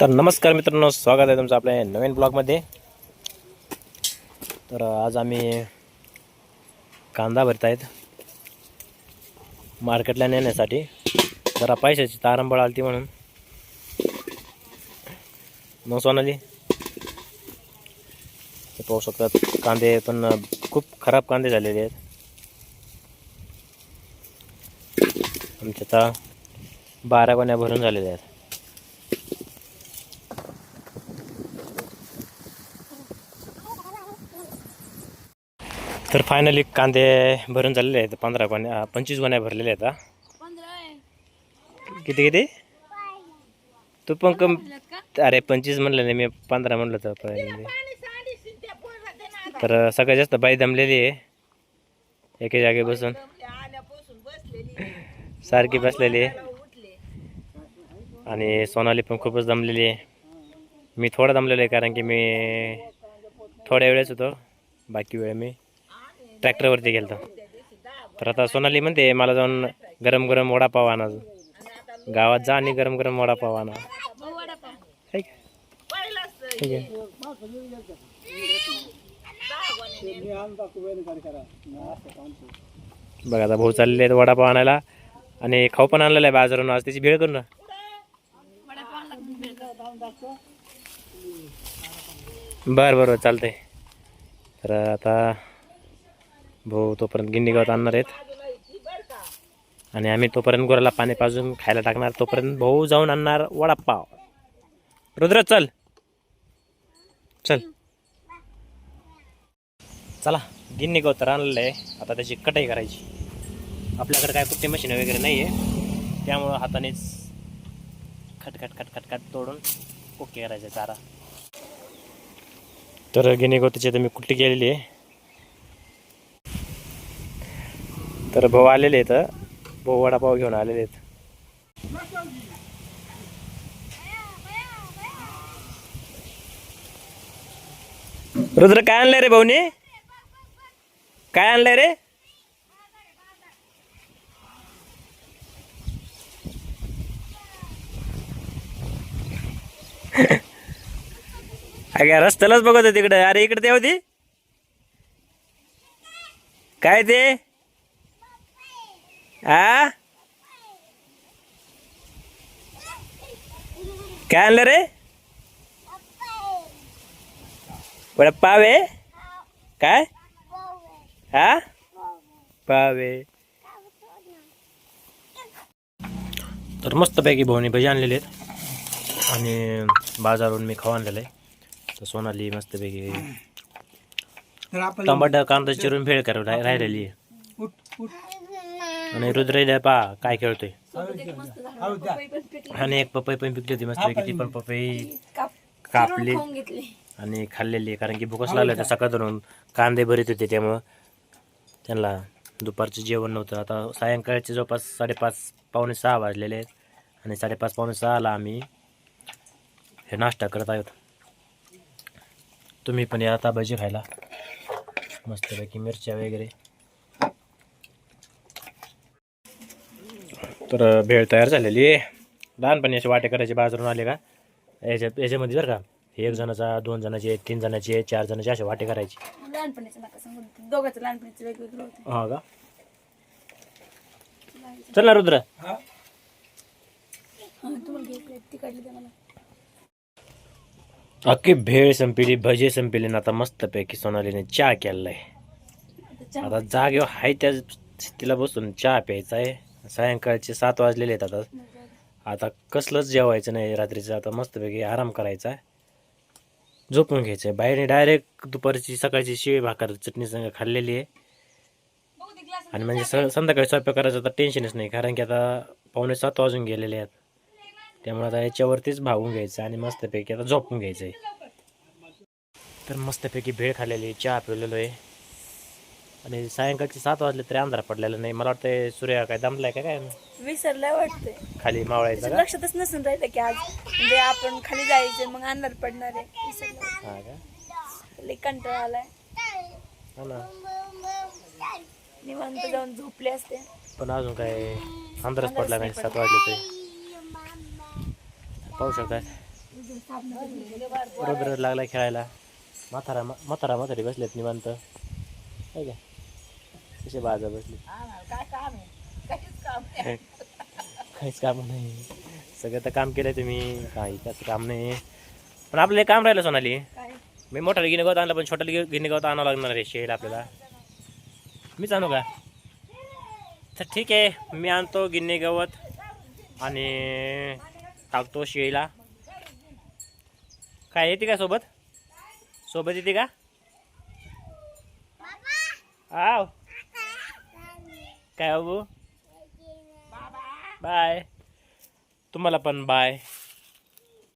तर नमस्कार मित्रांनो स्वागत आहे तुमचं आपल्या नवीन ब्लॉगमध्ये. तर आज आम्ही कांदा भरत आहेत मार्केटला नेण्यासाठी. जरा पैशाची तारंबळ आली म्हणून. मग सोनाली हे पाहू शकतात कांदे पण खूप खराब कांदे झालेले आहेत. आमच्या आता बारा गोण्या भरून झालेल्या आहेत. तर फायनली कांदे भरून झालेले आहेत. पंधरा गोण्या पंचवीस गोण्या भरलेल्या आहेत. किती किती? तू पण कम अरे पंचवीस म्हणलं नाही मी पंधरा म्हणलं तर. तर सगळ्यात जास्त बाई दमलेली आहे. एके जागी बसून. सारखी बसलेली आहे. आणि सोनाली पण खूपच दमलेली आहे. मी थोडं दमलेलो आहे कारण की मी थोड्या वेळेस होतो. बाकी वेळ मी ट्रॅक्टरवरती गेलं तर आता सोनाली म्हणते मला जाऊन गरम गरम वडापाव आणा गावात जा आणि गरम गरम वडापाव आणा. ठीक आहे. बघा आता भाऊ चाललेले आहेत वडापाव आणायला. आणि खाऊ पण आणलेला आहे बाजारून. आज त्याची भेळ करू ना. बरं बरं चालतंय. तर आता भाऊ तोपर्यंत गिन्नी गवत आणणार आहेत. आणि आम्ही तोपर्यंत गुराला पाणी पाजून खायला टाकणार. तोपर्यंत भाऊ जाऊन आणणार वडापाव. रुद्र चल. चल. चला गिन्नी गवत तर आणलेलं आहे. आता त्याची कटाई करायची. आपल्याकडे काय कुठे मशीन वगैरे नाही आहे त्यामुळं हातानेच खटखट खटखट खट तोडून ओके करायचं चारा. तर गिनी गवताची तर मी कुट्टी केलेली आहे. तर भाऊ आलेले आहेत भाऊ वडापाव घेऊन आलेले आहेत. रुद्र काय आणलंय रे भाऊने? काय आणलंय रे? अगे रस्त्यालाच बघत होते तिकडे. अरे इकडे ते होती. काय ते? आ काय आणलं रे बडा पावे काय हा पावे तर मस्तपैकी भाऊनी भजी आणलेले आहेत आणि बाजारून मी खाऊ आणलेलं आहे तर सोनाली मस्तपैकी तर आपण टमाटर कांदा चिरून भेळ कर राह- राहिलेली आहे उठ उठ आणि रुद्रला पा काय खेळतोय. आणि एक पपई पण पिकली होती मस्तपैकी ती पण पपई. कापली. आणि खाल्लेली कारण की भूकच लागलं होतं सकाळ धरून. कांदे भरीत होते त्यामुळं. त्यांना दुपारचं जेवण नव्हतं. आता सायंकाळचे जवळपास साडेपाच पावणे सहा वाजलेले आहेत. आणि साडेपाच पावणे सहाला आम्ही हे नाश्ता करत आहोत. तुम्ही पण या आता भजी खायला. मस्तपैकी मिरच्या वगैरे. तर भेळ तयार झालेली आहे. लहानपणी असे वाटे करायचे बाजारून आले का याच्यात याच्यामध्ये बरं का एक जणाचा दोन जणाचे तीन जणाचे चार जणाचे असे वाटे करायचे. लहानपणीचं नका सांगू दोघांचं लहानपणीचं वेगवेगळं होतं. हा का? चल ना रुद्र. हा? हा, अख्खी भेळ संपली भजे संपली ना आता मस्तपैकी सोनालीने चहा केलेला आहे आता जागेवर हाय त्या तिला बसून चहा प्यायचा आहे. सायंकाळचे सात वाजलेले आहेत आता. आता कसलंच जेवायचं नाही रात्रीचं. आता मस्तपैकी आराम करायचा आहे. झोपून घ्यायचं आहे. बाहेरने डायरेक्ट दुपारची सकाळची शिळी भाकर चटणी संग खाल्लेली आहे. आणि म्हणजे स संध्याकाळी स्वयंपाक करायचं आता टेन्शनच नाही. कारण की आता पावणे सात वाजून गेलेले आहेत. त्यामुळे आता याच्यावरतीच भागून घ्यायचं आणि मस्तपैकी आता झोपून घ्यायचं आहे. तर मस्तपैकी भेळ खाल्लेली आहे. चहा पिलेलो आहे. आणि सायंकाळचे सात वाजले तरी अंधार पडलेला नाही. मला वाटतं सूर्य काय दमलाय का काय? विसरलंय वाटतंय. खाली मावळायचा का? लक्षातच नसून राहिलं की आज म्हणजे आपण खाली जायचं मग अंधार पडणार आहे. विसरलं हा का? लई कंटाळा आलाय. हा ना. निवांत जाऊन झोपले असते. पण अजून काय? अंधारच पडला नाही सात वाजले तरी. पाहू शकतात रुद्र लागला खेळायला. म्हातारा म्हातारा म्हातारी बसलेत निवांत. काय का? कसे बाजा बसले? काहीच काम नाही. सगळं तर काम केलंय तुम्ही. काही कसं काम नाही. पण आपलं काम राहिलं सोनाली. काय? मी मोठ्याला गिनी गवत आणलं पण छोट्याला गिनी गवत आणावं लागणार आहे शेळीला आपल्याला. मीच आणू का? तर ठीक आहे. मी आणतो गिन्नी गवत आणि टाकतो शेळीला. काय येते का सोबत? सोबत येते का? आव. काय बाबू? बाय. तुम्हाला पण बाय.